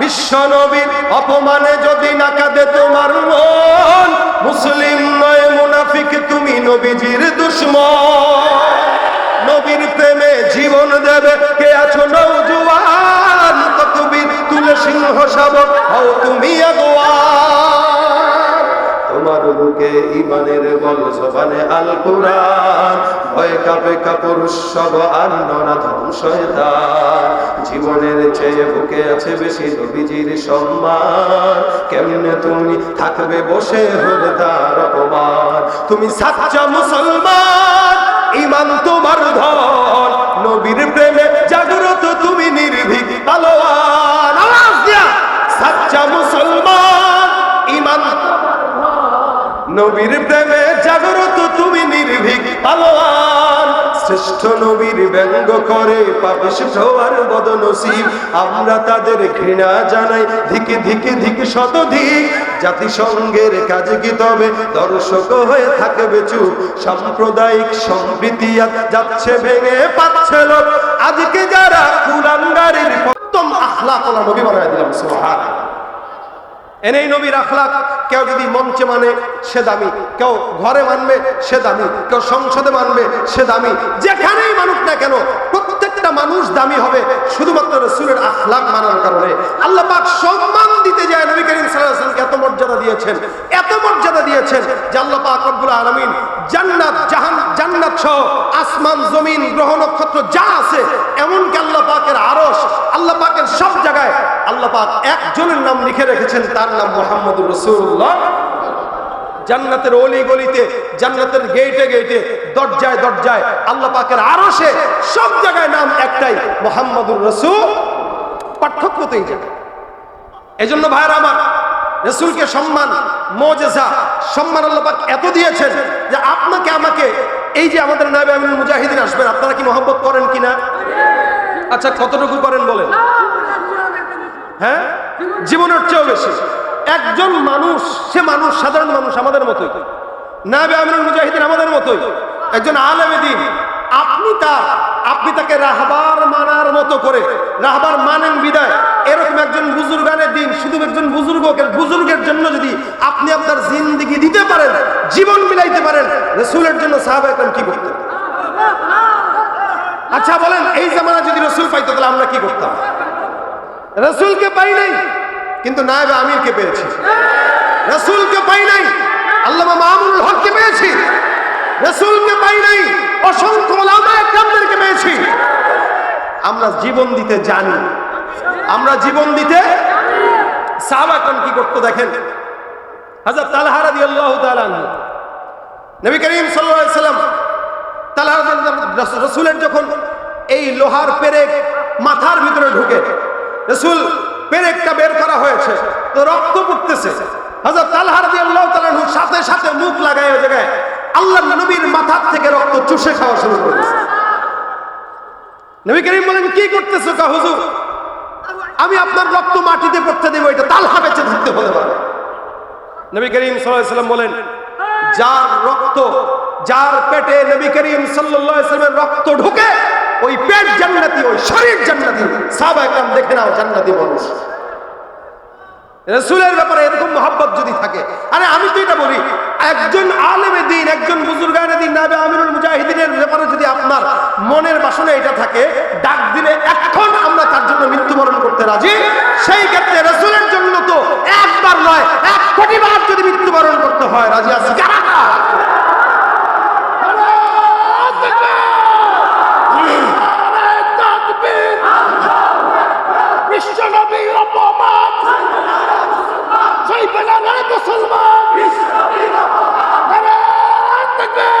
বিশ্ব নবীর অপমানে যদি না কাঁদে তোমার মন, মুসলিম নয়, মুনাফিক, তুমি নবীজির দুশ্মন। নবীর প্রেমে জীবন দেবে, কে আছো নৌজুয়ান তুলে সিংহ শাবক হও তুমি তোমার বুকে ইমানের বল জবানে আল কোরআন ভয় কাপে কাপুরুষ সব আর ধ্বংসয়তান জীবনের চেয়ে বুকে আছে বেশি নবীজির সম্মান। কেমনে তুমি থাকবে বসে হলে তার অপমান? তুমি সাচ্চা মুসলমান ইমান তোমার ধন, নবীর প্রেমে নবীর প্রেমে জাগ্রত তুমি নির্ভীক, পালোয়ান। শ্রেষ্ঠ নবীর ব্যঙ্গ করে পাপিস ঢোয়ার বদনসিব। আমরা তাদের ঘৃণা জানাই, ধিকে ধিকে ধিকে শতধিক। জাতিসংঘের কাজে কি তবে? দর্শক হয়ে থাকবে চুপ। সাম্প্রদায়িক সম্প্রীতি যাচ্ছে ভেঙে পাচ্ছে আজকে যারা কুলাঙ্গারের প্রথম আখলাক ওলা নবী বানায় দিলাম সোহান এনেই নবীর আখলাখ কেউ যদি মঞ্চে মানে সে দামি, কেউ ঘরে মানবে সে দামি, কেউ সংসদে মানবে সে দামি, যেখানেই মানুষ না কেন প্রত্যেকটা মানুষ দামি হবে, শুধুমাত্র রসুলের আখলাক মানার কারণে। আল্লাহ পাক সম্মান নবী করিম সাল্লাল্লাহু এত মর্যাদা দিয়েছেন, এত মর্যাদা দিয়েছেন যে আল্লাহ পাক রব্বুল জান্নাত, জাহান, জান্নাত সহ আসমান, জমিন, গ্রহ, নক্ষত্র যা আছে আল্লাহ পাকের আল্লাহ পাকের সব জায়গায় আল্লাহ পাক একজনের নাম লিখে রেখেছেন, তার নাম মোহাম্মদুর রসুল্লাহ জান্নাতের অলি গলিতে, জান্নাতের গেটে গেটে দরজায় দরজায় আল্লাহ পাকের আরশে সব জায়গায় নাম একটাই, মোহাম্মদুর রসুল। পার্থক্য তো এই জায়গায়। এজন্য ভাইয়ের আমার রসুলকে সম্মান, মোজেজা, সম্মান আল্লাহ পাক এত দিয়েছেন যে আপনাকে আমাকে এই যে আমাদের নাবে মুজাহিদিন আসবেন, আপনারা কি মহব্বত করেন কিনা আচ্ছা কতটুকু করেন বলেন? হ্যাঁ? জীবনের চেয়েও বেশি। একজন মানুষ, সে মানুষ সাধারণ মানুষ আমাদের মতোই। নাবে আমিনুল মুজাহিদিন আমাদের মতোই। একজন আলেমে দিন আপনি তার আপনি তাকে রাহবার মানার মতো করে, রাহবার মানেন বিদায়। এরকম একজন বুজুর্গানের দিন, শুধু একজন বুজুর্গকে, বুজুর্গের জন্য যদি আপনি আপনার জিন্দিগি দিতে পারেন, জীবন মিলাইতে পারেন, রসুলের জন্য সাহাবা একদম কি করতেন? আচ্ছা বলেন, এই জামানা যদি রসুল পাইতো, তাহলে আমরা কি করতাম? রসুলকে পাই নাই, কিন্তু নায়েব আমিরকে পেয়েছি। রসুলকে পাই নাই, আল্লামা মামুল হককে পেয়েছি। রসুলকে পাই নাই। অসংখ্য একরামদেরকে পেয়েছি। আমরা জীবন দিতে জানি। আমরা জীবন দিতে সাহাবাকন কি করতো দেখেন? হাজার তালহা রাদিয়াল্লাহু তাআলা আনহু। নবী করিম সাল্লাম তালহা রাদিয়াল্লাহু- রসুলের যখন এই লোহার পেরেক মাথার ভিতরে ঢুকে, রসুল পেরেকটা বের করা হয়েছে, তো রক্ত পড়তেছে। হাজার তালহার দিয়ে আল্লাহ তালাহুর সাথে সাথে মুখ লাগায় ওই জায়গায়। আল্লাহ নবীর মাথার থেকে রক্ত চুষে খাওয়া শুরু করেছে। নবী করিম বলেন, কি করতেছো কা হুজুর? আমি আপনার রক্ত মাটিতে পড়তে দেবো, এটা তালহা বেঁচে থাকতে হতে পারে। নবী করিম সাল্লাম বলেন, যার রক্ত, যার পেটে নবী করিম সাল্লামের রক্ত ঢুকে, ওই পেট জান্নাতি, ওই শরীর জান্নাতি। সাহাবা একরাম দেখে নাও, জান্নাতি মানুষ। রসুলের ব্যাপারে এরকম মহাব্বত যদি থাকে, আরে আমি তো এটা বলি, একজন আলেমে দিন, একজন বুজুর্গানে দিন, নাবে আমিরুল মুজাহিদিনের ব্যাপারে যদি আপনার মনের বাসনে এটা থাকে, ডাক দিলে এখন আমরা তার জন্য মৃত্যুবরণ করতে রাজি। সেই ক্ষেত্রে রসুলের জন্য তো একবার নয়, এক কোটি বার যদি মৃত্যুবরণ করতে হয়, রাজি আছি কারা বিশ্বনবীর অপমান সেই পেনা না মুসলমান নারায়ণ তাকবীর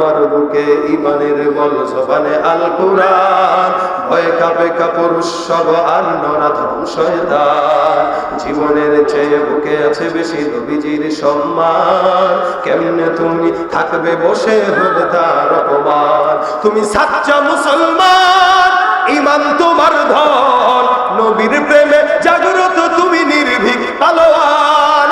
তোমার বুকে ইমানের বল জবানে আল কোরআন ভয়ে কাপে কাপড় উৎসব আর নরাধম শয়তান জীবনের চেয়ে বুকে আছে বেশি নবীজির সম্মান। কেমনে তুমি থাকবে বসে হলে তার অপমান? তুমি সাচ্চা মুসলমান, ইমান তোমার ধন। নবীর প্রেমে জাগ্রত তুমি নির্ভীক, পালোয়ান।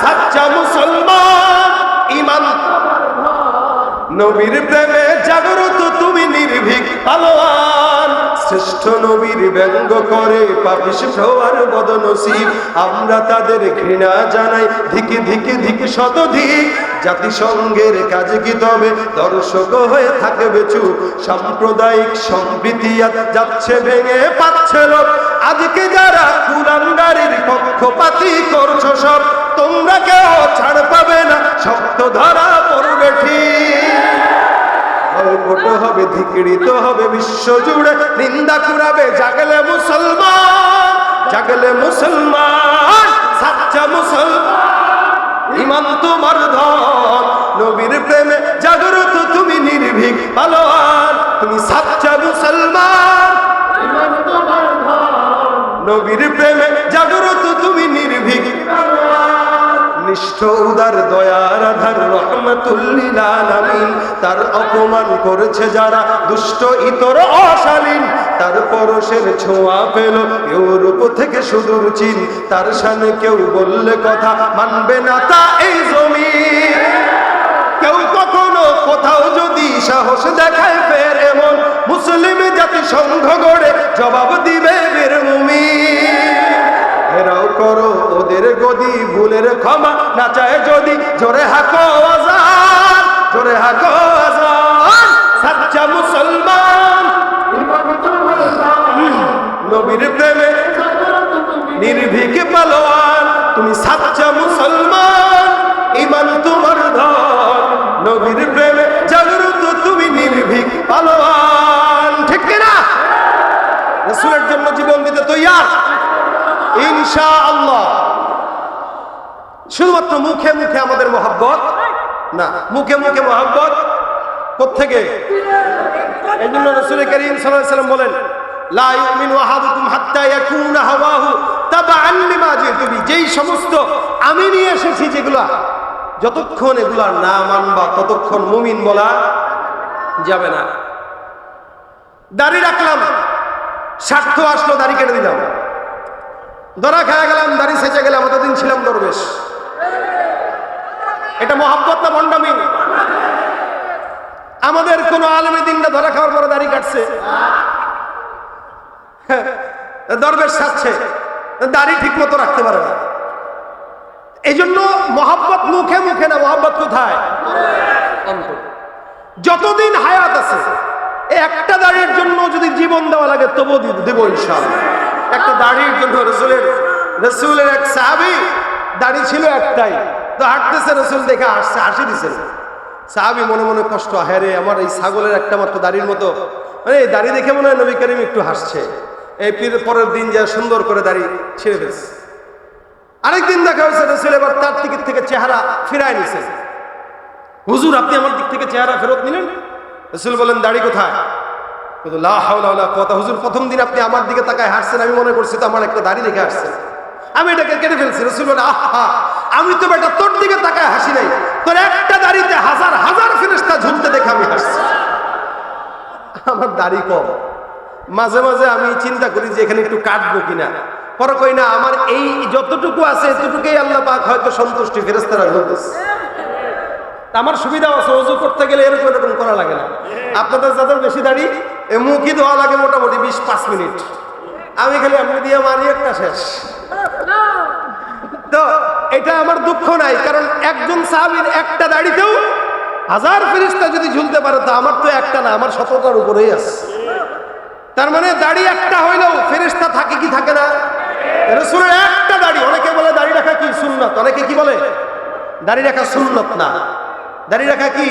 সাচ্চা মুসলমান নবীর প্রেমে জাগ্রত তুমি নির্ভীক, পালোয়ান। শ্রেষ্ঠ নবীর ব্যঙ্গ করে পাপিস আর বদনসিব। আমরা তাদের ঘৃণা জানাই, ধিকে ধিকে ধিকে শতধিক। জাতিসংঘের কাজে কি তবে দর্শক হয়ে থাকবে চুপ সাম্প্রদায়িক সম্প্রীতি যাচ্ছে ভেঙে পাচ্ছে লোক আজকে যারা কুলাঙ্গারের পক্ষপাতি করছ সব তোমরা কেউ ছাড় পাবে না শক্ত ধরা পড়বে ঠিক। হবে ধিকৃত হবে বিশ্ব জুড়ে নিন্দা কুড়াবে জাগলে মুসলমান জাগলে মুসলমান সাচ্চা মুসলমান। ইমান তোমার ধন নবীর প্রেমে জাগ্রত তুমি নির্ভীক পালোয়ান তুমি সাচ্চা মুসলমান। নবীর প্রেমে জাগ্রত তুমি নির্ভীক নিষ্ঠ উদার দয়ার আধার রহমতুল্লিল তার অপমান করেছে যারা দুষ্ট, ইতর, অশালীন। তার পরশের ছোঁয়া পেল ইউরোপ থেকে সুদূর চীন। তার সামনে কেউ বললে কথা মানবে না তা এই জমি কেউ কখনো কোথাও যদি সাহস দেখায় ফের এমন মুসলিম জাতি সংঘ গড়ে জবাব দিবে বীর মুমিন এরাও করো ওদের গদি, ভুলের ক্ষমা না চায় যদি। জোরে হাকো আজান, জোরে হাকো আজান। সাচ্চা মুসলমান নবীর প্রেমে নির্ভীক পালোয়ান। তুমি সাচ্চা মুসলমান ইমান তোমার ধন। নবীর প্রেমে জাগ্রত তুমি নির্ভীক পালোয়ান। ঠিক কিনা? রসুলের জন্য জীবন দিতে তৈয়ার? ইনশা শুধুমাত্র মুখে মুখে আমাদের মহাব্বত? না, মুখে মুখে মহাব্বত? কোথেকে এই জন্য রসুল করিম সাল্লাম বলেন যেই সমস্ত আমি নিয়ে এসেছি যেগুলা, যতক্ষণ এগুলা না মানবা, ততক্ষণ মুমিন বলা যাবে না। দাড়ি রাখলাম, স্বার্থ আসলো, দাড়ি কেটে দিলাম। ধরা খায়া গেলাম, দাড়ি সেচে গেলাম অতদিন ছিলাম দরবেশ। এটা মহাব্বত না ভণ্ডামি? আমাদের কোন আলমী দিনটা ধরা খাওয়ার পরে দাড়ি কাটছে। দরবেশ সাজছে দাড়ি ঠিক মতো রাখতে পারে না। এই জন্য মহাব্বত মুখে মুখে না, মহাব্বত কোথায়? যতদিন হায়াত আছে, একটা দাড়ির জন্য যদি জীবন দেওয়া লাগে তবু দেবো ইনশাআল্লাহ। একটা দাড়ির জন্য রসুলের রসুলের এক সাহাবি দাড়ি ছিল একটাই। তো হাঁটতেছে রসুল দেখে আসছে হাসি দিছে। সাহাবি মনে মনে কষ্ট হ্যাঁ রে, আমার এই ছাগলের একটা মাত্র দাড়ির মতো। মানে এই দাড়ি দেখে মনে হয় নবী করিম একটু হাসছে। এই পীর- পরের দিন যা সুন্দর করে দাড়ি ছেড়ে ফেলছে। আরেকদিন দেখা হয়েছে, রসুল এবার তার দিক থেকে চেহারা ফিরায় নিছে। হুজুর, আপনি আমার দিক থেকে চেহারা ফেরত নিলেন? রসুল বলেন দাড়ি কোথায়? কুওয়াতা, হুজুর, প্রথম দিন আপনি আমার দিকে তাকায় হাসছেন, আমি মনে করছি তো আমার একটা দাড়ি দেখে হাসছেন। আমি এটাকে কেটে ফেলছি রসুল বলে আহা, আমি তো বেটা, তোর দিকে তাকায় হাসি নাই। তোর একটা দাড়িতে হাজার হাজার ফেরেস্তা ঝুলতে দেখে আমি হাসছি। আমার দাড়ি কম। মাঝে মাঝে আমি চিন্তা করি যে এখানে একটু কাটবো কিনা। পরে কই না, আমার এই যতটুকু আছে, এতটুকুই আল্লাহ পাক হয়তো সন্তুষ্টি ফেরেস্তারা বলতেছে আমার সুবিধা আছে ওজু করতে গেলে এরকম এরকম করা লাগে না। আপনাদের যাদের বেশি দাড়ি, এ মুখই ধোয়া লাগে মোটামুটি বিশ, পাঁচ মিনিট। আমি খালি আপনি দিয়ে মারি একটা শেষ। তো এটা আমার দুঃখ নাই, কারণ একজন সাহাবির একটা দাড়িতেও হাজার ফেরিস্তা যদি ঝুলতে পারে, তো আমার তো একটা না, আমার শতটার উপরেই আছে। তার মানে দাড়ি একটা হইলেও ফেরিস্তা থাকে কি থাকে না? রসুলের একটা দাড়ি, অনেকে বলে দাড়ি রাখা কি? সুন্নত। অনেকে কি বলে? দাড়ি রাখা সুন্নত না। দাড়ি রাখা কি?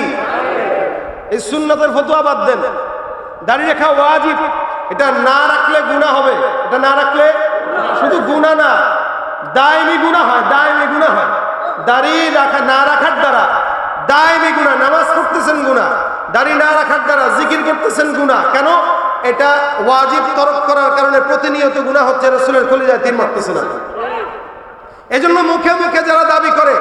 এই সুন্নতের ফতুয়া বাদ দেন। দাড়ি রাখা ওয়াজিব। এটা না রাখলে গুণা হবে। এটা না রাখলে শুধু গুণা না দায়মি গুণা হয় দায়মি গুণা হয়। দাড়ি রাখা, না রাখার দ্বারা দায়মি গুণা নামাজ পড়তেছেন দাড়ি না রাখার দ্বারা জিকির করতেছেন গুনাহ। কেন? এটা ওয়াজিব তরক করার কারণে প্রতিনিয়ত গুনাহ হচ্ছে, রসুলের কলিজায় তিন মারতেছে না। এজন্য মুখে মুখে যারা দাবি করে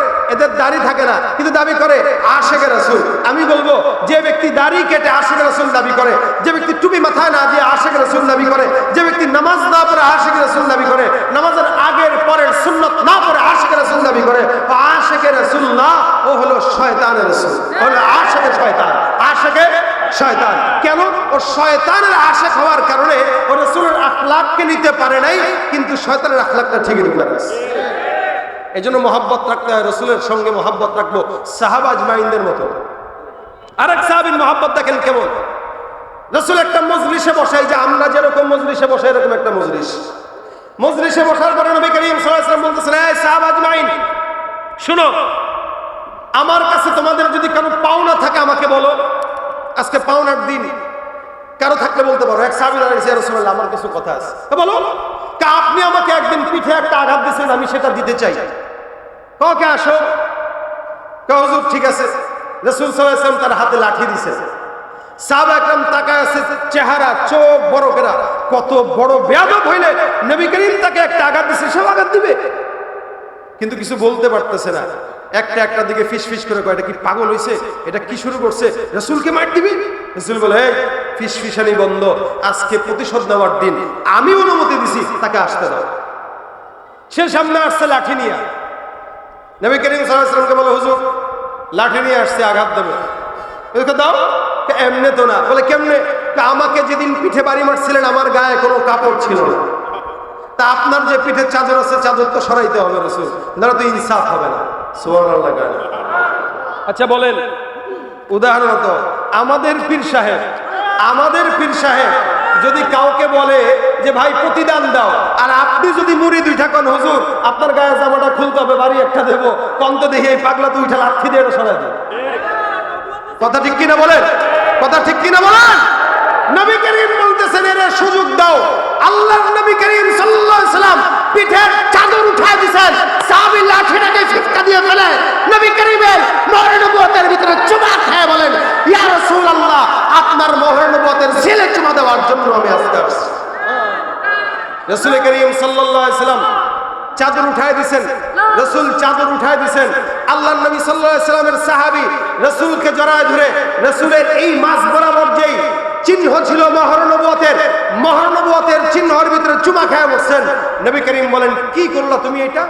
দাড়ি থাকে না, কিন্তু দাবি করে আশেখের রাসুল। আমি বলব, যে ব্যক্তি দাড়ি কেটে আশেখের রাসুল দাবি করে, যে ব্যক্তি টুপি মাথায় না দিয়ে আশেখের রাসুল দাবি করে, যে ব্যক্তি নামাজ না পড়ে আশেখের রাসুল দাবি করে, নামাজের আগের পরের সুন্নত না পড়ে আশেখের রাসুল দাবি করে আশেখের রাসুল না, ও হলো শয়তানের রাসুল। হলো আশেখের শয়তান। আশেখের শয়তান। কেন? ও শয়তানের আশেখ হওয়ার কারণে ও রসুলের আখলাককে নিতে পারে নাই, কিন্তু শয়তানের আখলাকটা ঠিকই পারে এই জন্য মোহাব্বত রাখতে হয়, রসুলের সঙ্গে মোহাব্বত রাখব সাহাবাজ মাইন্দের মতো। আরেক সাহাবিন মোহাব্বত দেখেন কেমন? রসুল একটা মজলিসে বসাই যে আমরা যেরকম মজলিসে বসাই এরকম একটা মজলিস। মজলিসে বসার পরে নবী করিম সাল্লাল্লাহু বলতেছেন সাহাবাজ মাইন শুনো, আমার কাছে তোমাদের যদি কারও পাওনা থাকে আমাকে বলো। আজকে পাওনার দিন। কারও থাকলে বলতে পারো, এক সাহাবি দাঁড়িয়েছে রসুল্লাহ আমার কিছু কথা আছে। বলো। আপনি আমাকে একদিন পিঠে একটা আঘাত দিয়েছেন, আমি সেটা দিতে চাই। ককে আসো। কা হুজুর, ঠিক আছে। রসুল সাল্লাম তার হাতে লাঠি দিছে। আছে, চেহারা, চোখ বড় কত বড় হইলে তাকে একটা দিছে সব দিবে। কিন্তু কিছু বলতে পারতেছে না। একটা দিকে ফিস ফিস করে কি পাগল হইছে? এটা কি শুরু করছে? রসুলকে মার দিবি? রসুল বলে, এই, ফিস ফিসানি বন্ধ। আজকে প্রতিশোধ নেওয়ার দিন। আমি অনুমতি দিছি, তাকে আসতে দাও। সে সামনে আসছে লাঠি নিয়ে। নবী করিম সাল্লামকে বলে, হুজুর, লাঠি নিয়ে আসছে, আঘাত দেবে। দাও। এমনে তো না। বলে, কেমনে? আমাকে যেদিন পিঠে বাড়ি মারছিলেন, আমার গায়ে কোনো কাপড় ছিল না। তা আপনার যে পিঠের চাদর আছে, চাদর তো সরাইতে হবে, রসুল। না তো ইনসাফ হবে না। আচ্ছা বলেন। উদাহরণত, আমাদের পীর সাহেব, আমাদের পীর সাহেব যদি কাউকে বলে যে, ভাই, প্রতিদান দাও। আর আপনি যদি মুড়ি দুই কন হুজুর, আপনার গায়ে জামাটা খুলতে হবে, বাড়ি একটা দেবো। কন্ত দেখি এই পাগলা তুই ঠা লাথি দিয়ে সরাই দেবে কথা ঠিক কিনা বলেন? কথা ঠিক কিনা বলেন? নবী করিম বলতেছেন, এর সুযোগ দাও। আল্লাহ নবী করিম সাল্লাল্লাহু আলাইহি সাল্লাম পিঠের উঠায় দিবেন সাহাবী লাঠিটাকে ফিটকা দিয়ে ফেলে। নবী করিমের মহরে নবুয়তের ভিতরে চুমা খায় বলেন, ইয়া রাসূলুল্লাহ, আপনার মহরে নবুয়তের ছেলে চুমা দেওয়ার জন্য আমি আজকে আসছি। রসুল করিম আলাইহি সাল্লাম চাদর উঠায় দিছেন, রসুল চাদর উঠায় দিছেন। আল্লাহ নবী সাল্লামের সাহাবি রসুলকে জড়ায় ধরে, রসুলের এই মাস বরাবর যেই চিহ্ন ছিল মহানবতের মহানবতের চিহ্নর ভিতরে চুমা খায় বসছেন। নবী করিম বলেন, কি করল তুমি এটা?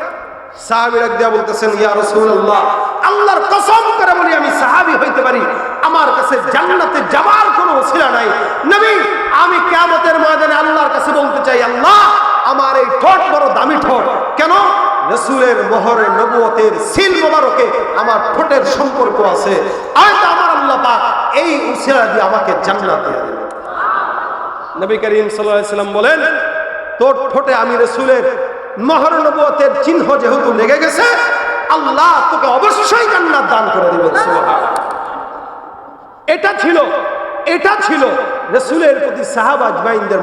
হইতে পারি। আমার কাছে যাবার নাই। নবী, আমি আমার এই বড় দামি কেন? রসুলের আমার ঠোঁটের সম্পর্ক আছে। হয়তো আমার আল্লাহ এই দিয়ে আমাকে জান্নাত বলেন, তোর ঠোঁটে আমি রসুলের মহর নবুয়তের চিহ্ন যেহেতু লেগে গেছে, আল্লাহ তোকে অবশ্যই জান্নাত দান করে দিবেন এটা ছিল এটা ছিল রসুলের প্রতি সাহাবাজ বাইনদের